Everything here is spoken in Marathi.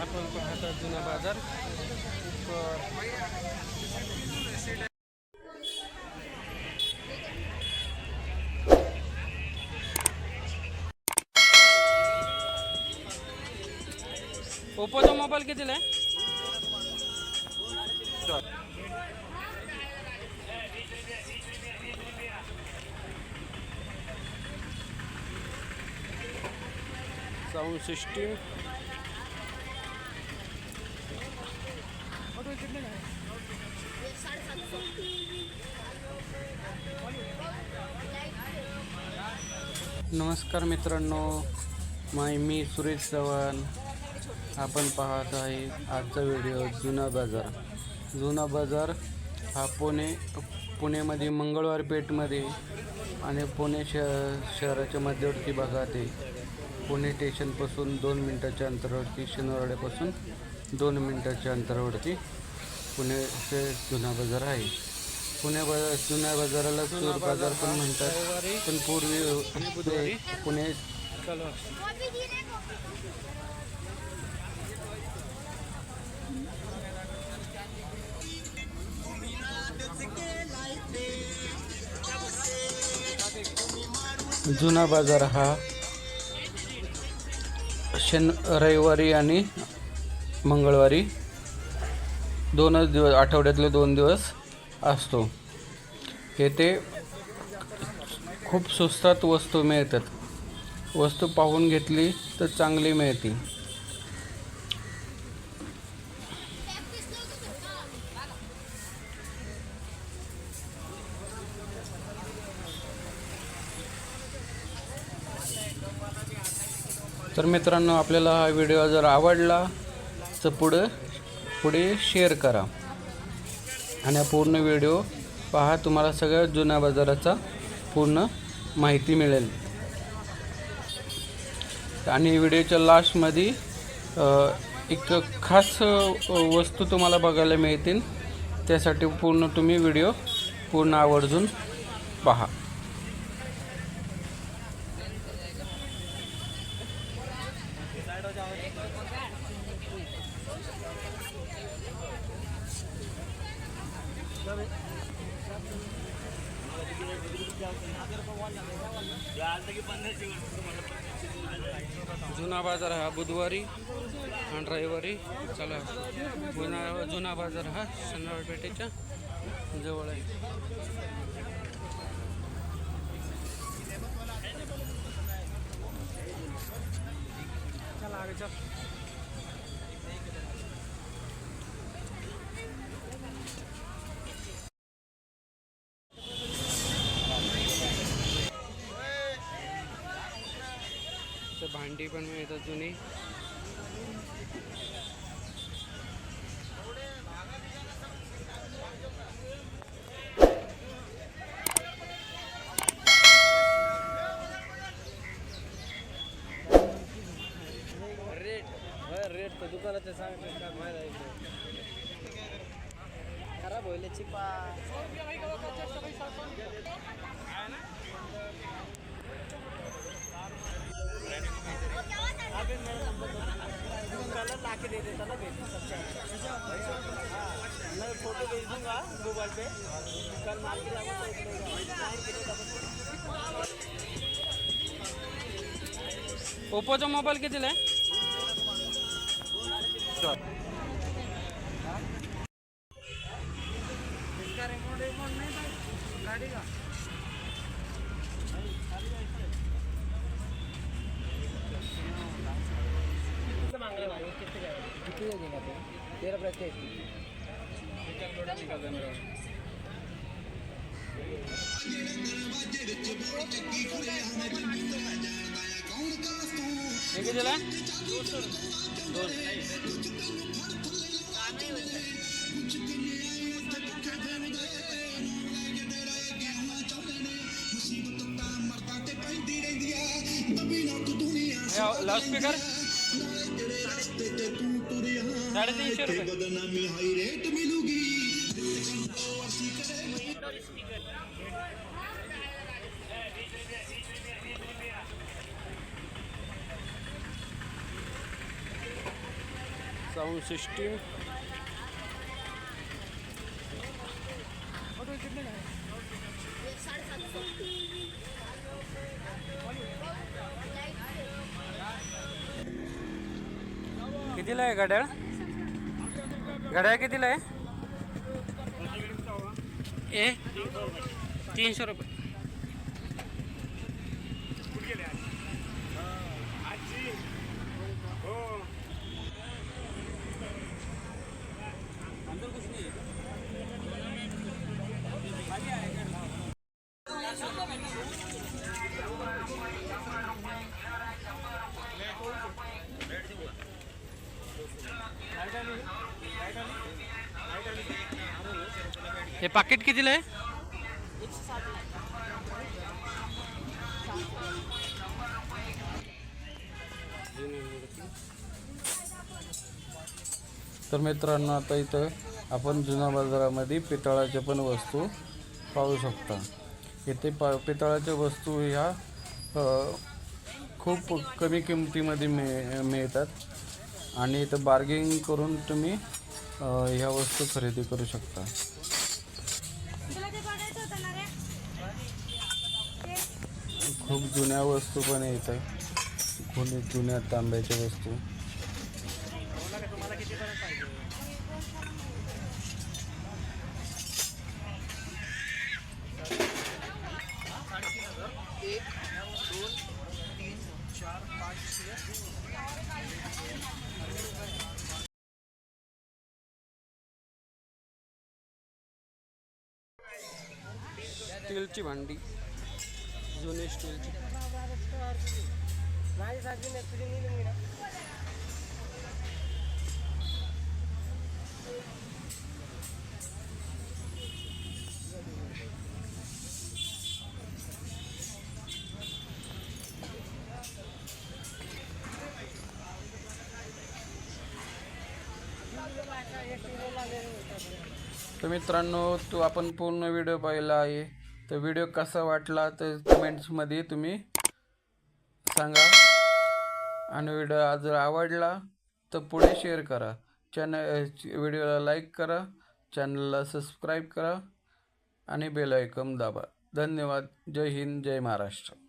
आपण पाहता जुना बाजार. ओप्पोचा मोबाईल कितीला आहे? साऊंड सिस्टीम नमस्कार मित्रांनो माय मी सुरेश चव्हाण. आपण पाहत आहे आजचा व्हिडिओ जुना बाजार. जुना बाजार हा पुणे पुण्यामध्ये मंगळवार पेठमध्ये आणि पुणे शह शहराच्या मध्यवर्ती भागात आहे. पुणे स्टेशनपासून दोन मिनटाच्या अंतरावरती शनिवारवाड्यापासून दोन मिनटाच्या अंतरावरती पुण्याचे जुना बाजार आहे. पुणे बाजार जुन्या बाजाराला चोर बाजार पण म्हणतात पण पूर्वी ते पुणे जुना बाजार हा शन रविवारी आणि मंगळवारी दोनच दिवस आठवड्यातले दोन दिवस असतो. येथे खूप स्वस्तात वस्तू मिळतात. वस्तू पाहून घेतली तर चांगली मिळते. तर मित्रांनो आपल्याला हा व्हिडिओ जर आवडला तर पुढं पुढे शेअर करा. आणि हा पूर्ण व्हिडिओ पहा तुम्हाला सगळ्या जुन्या बाजाराचा पूर्ण माहिती मिळेल. आणि व्हिडिओच्या लास्टमध्ये एक खास वस्तू तुम्हाला बघायला मिळतील. त्यासाठी पूर्ण तुम्ही व्हिडिओ पूर्ण आवर्जून पहा. जुना बाजार हा बुधवारी आणि रविवारी. चला जुना जुना बाजार हा शनिवार पेठेच्या जवळ आहे. भांडी पण मिळतात जुनी. तर दुकानाचे सांगितलं का आहे खराब होईल चिपा कलर ला के दे देता ना भेज मैं फोटो भेज दूंगा गूगल पे कल मार्केट ओप्पोचा मोबाईल कितीला आहे? इसका रिमोट रिमोट नहीं था गाड़ी का किती देगा ते तेरा प्रत्येक हे कितीला आहे? दोन लाऊडस्पीकर साडेतीनशे रुपये साऊंड सिस्टीम. कितीला आहे घड्याळ घड्याळ कितीला आहे? ए तीनशे रुपये. हे पाकिट कितीला आहे? तर मित्रांनो आता इथं आपण जुन्या बाजारामध्ये पितळाच्या पण वस्तू पाहू शकता. इथे पा पितळाच्या वस्तू ह्या खूप कमी किमतीमध्ये मिळ मिळतात. आणि इथं बार्गेनिंग करून तुम्ही ह्या वस्तू खरेदी करू शकता. खूप जुन्या वस्तू पण येत आहे खूप जुन्या तांब्याच्या वस्तू. स्टीलची भांडी जुनी स्टीलची. तर मित्रांनो तो आपण पूर्ण व्हिडिओ पाहिला आहे. तर व्हिडिओ कसा वाटला तर कमेंट्समध्ये तुम्ही सांगा. आणि व्हिडिओ जर आवडला तर पुढे शेअर करा. चॅनल व्हिडिओला लाईक करा. चॅनलला सबस्क्राईब करा. आणि बेल आयकॉन दाबा. धन्यवाद. जय हिंद जय महाराष्ट्र.